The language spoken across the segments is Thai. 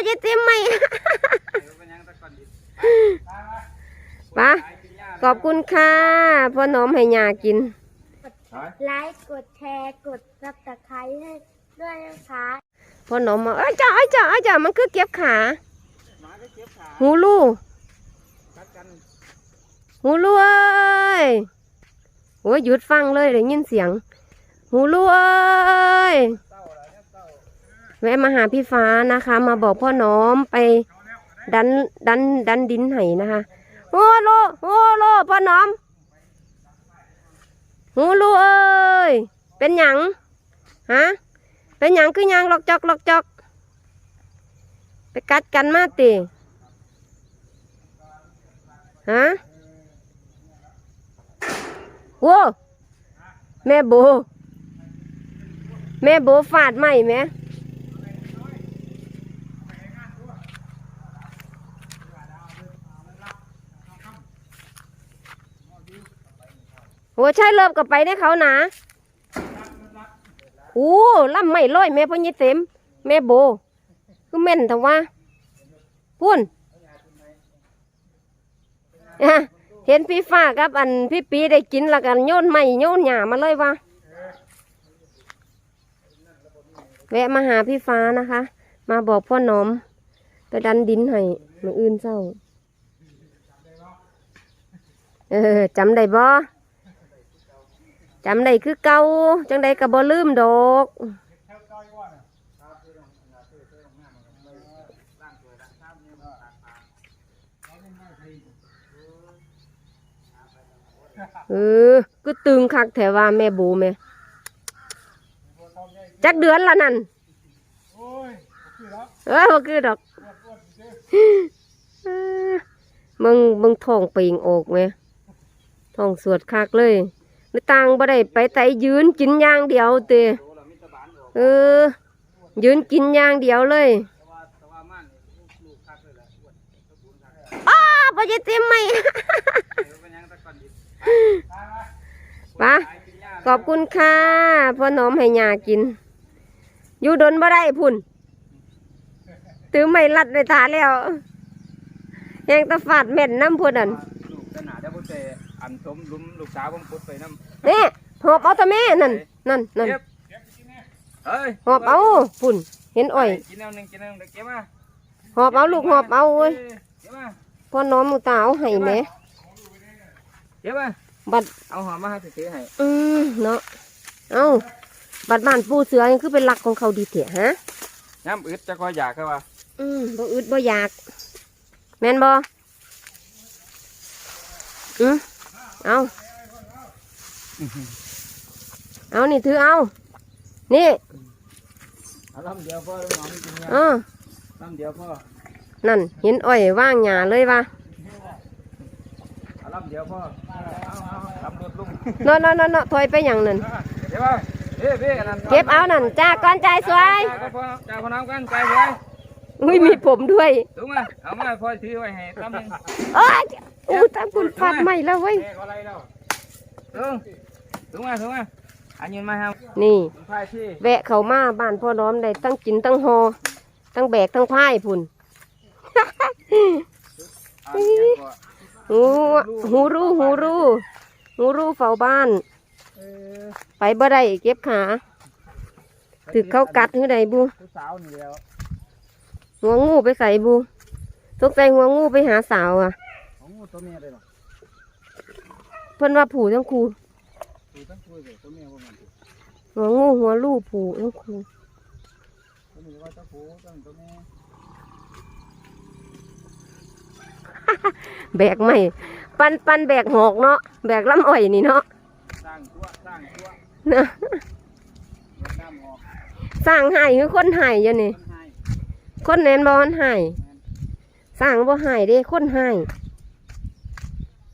บ่จะเต็มไหมปะขอบคุณค่ะพ่อน้อมให้ยากิน ไลค์กดแชร์กดซับสไครต์ให้ด้วยนะคะพ่อน้อมมาเอ้ยจ้าเอ้ยจ้าเอ้ยจ้ามันคือเก็บขาหูลูหูลูเอ้ยโอ้ยหยุดฟังเลยได้ยินเสียง หูลูเอ้ย แวะมาหาพี่ฟ้านะคะ มาบอกพ่อน้อมไปดันดันดันดินไห้นะคะโอ้โลโอ้โลพ่อน้อมหูลูเอ้ยเป็นหยังฮะเป็นหยังคือหยังหลอกจอกหลอกจอก ไปกัดกันมาติฮะโว้แม่โบ แม่โบฟาดไหมแม่ โอ้ใช่เลิบกับไปได้เขานะโอ้ล่ำไม่ร้อยแม่พ่อยี่เต็มแม่โบคือแม่นแต่ว่าพุ่นเห็นพี่ฟ้ากับอันพี่ปีได้กินแล้วกันโยนไม้โยนหญ้ามาเลยว่าแวะมาหาพี่ฟ้านะคะ มาบอกพ่อหนอม ไปดันดินให้มืออื่นเศร้า เออจำได้บ่ จำได้คือเก่าจังใดก็บ่ลืมดอกเออก็ตึงคักแถวว่าแม่บูแม่จักเดือนละนั่นเออบ่คือดอกมึงมึงท้องปิงออกไหมท้องสวดคักเลย หรือตังบ่ได้ไปไตยืนกินย่างเดียวเตะเออ ยืนกินย่างเดียวเลยอ้าบ่จะเต็มไหมปะขอบคุณค่ะพ่อน้อมให้ยากิน อยู่ดนบ่ได้พุ่นตือไม่รัดในถาแล้วยังตะฟาดแม่นน้ำพุ่นนั่น นสมลุมลูกสาวผมพุดไปน้ำนี่หอบเอาทำไมนั่นนั่นนั่นเก็บเฮ้ยหอบเอาพุ่นเห็นอ้อยกินเอาหนึ่งกินเอาหนึ่งเก็บมาหอบเอาลูกหอบเอาเว้ยเก็บมาพ่อน้อมมือตาเอาให้แหมเก็บมาบัดเอาหอมมาให้ถือให้อืมเนาะเอาบัดบ้านปูเสือยังคือเป็นหลักของเขาดีเถอะฮะน้ำอึดจะคอยอยากเขาว่าอืมบ่อึดบ่อยาก แม่นบ่อืม เอาเอานี่ถือเอา นี่เอาลำเดียวพ่อลูกน้องกินเนี่ยเออลำเดียวพ่อนั่นเห็นอ้อยว่างหญ้าเลยว่ะเอาลำเดียวพ่อเอาเอาลำรถลุงเนาะเนาะเนาะเนาะถอยไปอย่างนั้นเก็บเอาเฮ้ยพี่อันนั้นเก็บเอานั่นจ้าก่อนใจายสวยจ่ายก็พ่อจ่ายพ่อน้ำกันจ่ายเลย อุ้ยมีผมด้วยถูกไหมาเอามาพ่อถือไว้ให้ตั้มหนึ่งเอ้ยอู้ตาคุณฟัดใหม่แล้วเว้ยแม่ก็อะไรแล้วถูกถูกไหมาถูกไหมาอันยืนมาครับนี่พายที่แวะเข้ามาบ้านพ่อน้อมได้ตั้งกินตั้งหอตั้งแบกตั้งพายพุ่นอันนี้ก็หูหูรู้หูรู้หูรู้เฝ้าบ้านเออไปบ่ได้เก็บขาถึกเขากัดหือใดบูผู้สาวนี่แล้ว หัวงูไปใส่บูตกใจหัวงูไปหาสาวอะของงูตัวเมียเลยหรอเพิ่นว่าผูทั้งคูตัวตั้งคุยเลยตัวเมียพวกมันหัวงูหัวลูกผูทั้งคูตัวนี้ว่าตัวผู้ตัวนี้ตัวเมียแบกไม่ปันปันแบกหอกเนาะแบกลำอ้อยนี่เนาะสร้างตัวสร้างตัวนะรดน้ำออกสร้างใหายคือคนใหายอยู่นี่ต้นไม้ คนแนนบอลหายสร้างบ่หายเด้คนหาย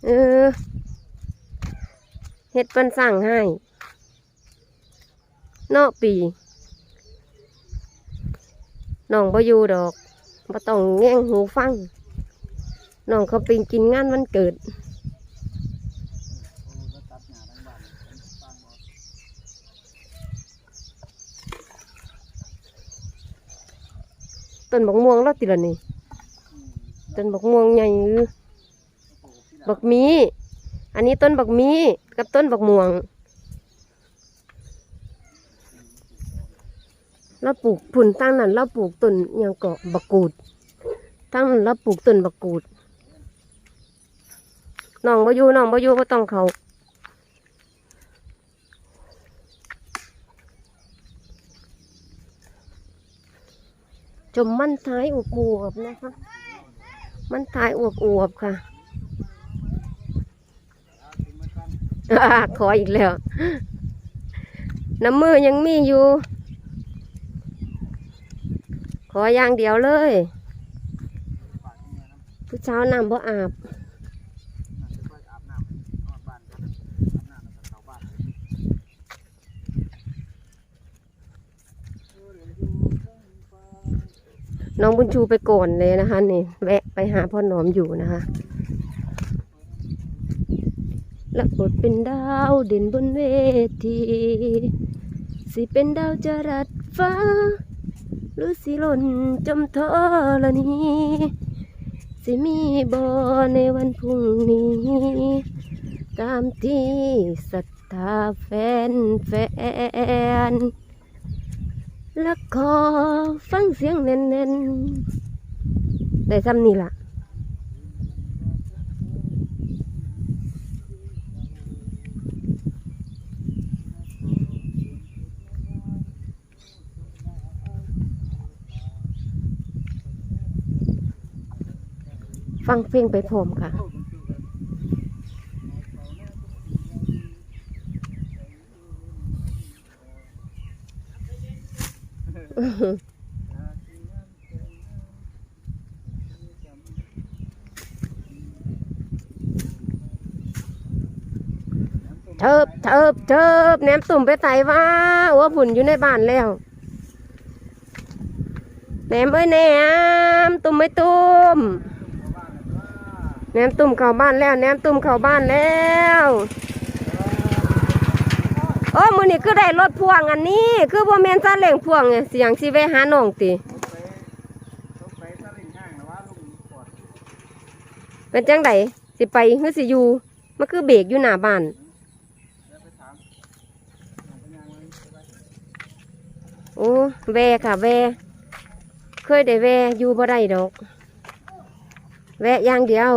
เออเฮ็ดปันสร้างให้เนาะปีน้องบ่อยู่ดอกบ่ต้องแง่งหูฟังน้องเขาเป็นกินงานวันเกิด โอ้ก็ตัดหญ้าทั้งบ้านสร้างออก ต้นบักม่วงแล้วติละนี่ต้นบักม่วงใหญ่บักมีอันนี้ต้นบักมีกับต้นบักม่วงเราปลูกผุนตั้งนั้นเราปลูกต้นยังเกาะบักกูดตั้งนั้นเราปลูกต้นบักกูดน้องบ่อยู่น้องบ่อยู่บ่ต้องเขา จมมันท้ายอวบๆนะคะ มันท้ายอวบๆค่ะอขออีกแล้ว น้ำมือยังมีอยู่ ขออย่างเดียวเลย ผู้เช้าน้ำบ่อาบ น้องบุญชูไปก่อนเลยนะคะนี่แวะไปหาพ่อหนอมอยู่นะคะรับบทเป็นดาวเด่นบนเวที สิเป็นดาวจรัสฟ้า หรือสิหล่นจมทอละนี้ สิมีบอในวันพรุ่งนี้ ตามที่ศรัทธาแฟนแฟน แล้วขอฟังเสียงแน่นๆได้ซ้ำนี่ล่ะฟังเพลงไปพร้อมค่ะ เทิบเทิบเทิบแหนมตุ่มไปใส่ว่าว่าผุ่นอยู่ในบ้านแล้วแหนมเอ้ยแหนมตุ่มไม่ตุ่มแหนมตุ่มเข้าบ้านแล้วแหนมตุ่มเข้าบ้านแล้ว นี่คือได้รถพ่วงอันนี้ คือบ่แม่นซาเล้งพ่วงเสียงสิไปหาน้องติเป็นจังไดสิไปคือสิอยู่มันคือเบรกอยู่หน้าบ้านโอ้แวค่ะแวเคยได้แวอยู่บ่ได้ดอก แวอย่างเดียว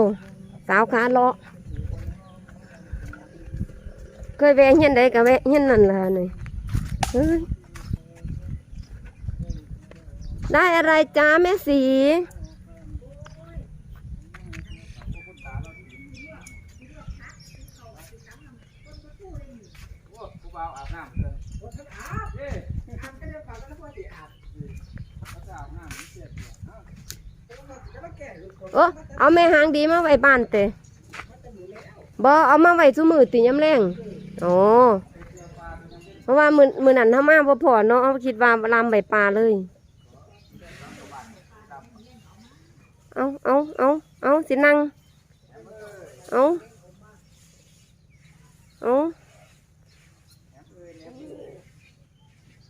สาวขาเลาะ เคยแวะเฮียนใดก็แวะเฮียนนั่นล่ะนี่เฮ้ยได้อะไรจ้าแม่สีเออเอาบเขาจะอาบน้ำมันเสียเสียเอ้าโอ้เอาแม่หางดีมาไว้บ้านเตะบ่เอามาไว้ซุมือติยำแรง อ๋อเพราะว่ามือมือนั้นถ้ามาบ่พอเนาะเอาคิดว่าลำใบปลาเลย เอาเอาเอาเอาสินั่งเอาเอา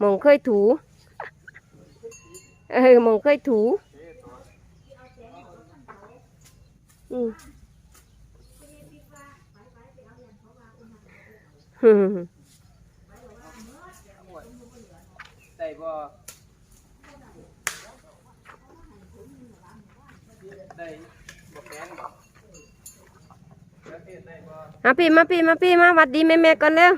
มองเคยถู เออมองเคยถู อืม ฮึ่มได้บ่ได้บ่แข็งบ่แล้วเฮ็ดได้บ่มาพี่มาพี่มาพี่มาหวัดดีแม่แม่ๆก่อนเร็ว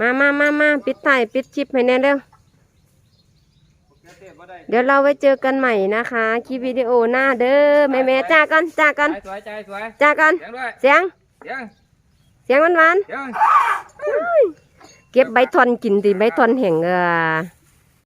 มามามามาปิดถ่ายปิดชิปให้แน่เร็วบ่แข็งเทศบ่ได้เดี๋ยวเราไว้เจอกันใหม่นะคะคลิปวิดีโอหน้าเด้อแม่แม่ๆจ้ากันจ้ากันใจสวยใจสวยจ้ากันเสียงด้วยเสียง เสียงเสียงหวานเสียงๆเก็บใบทอนกินดิใบทอนแห้งเออ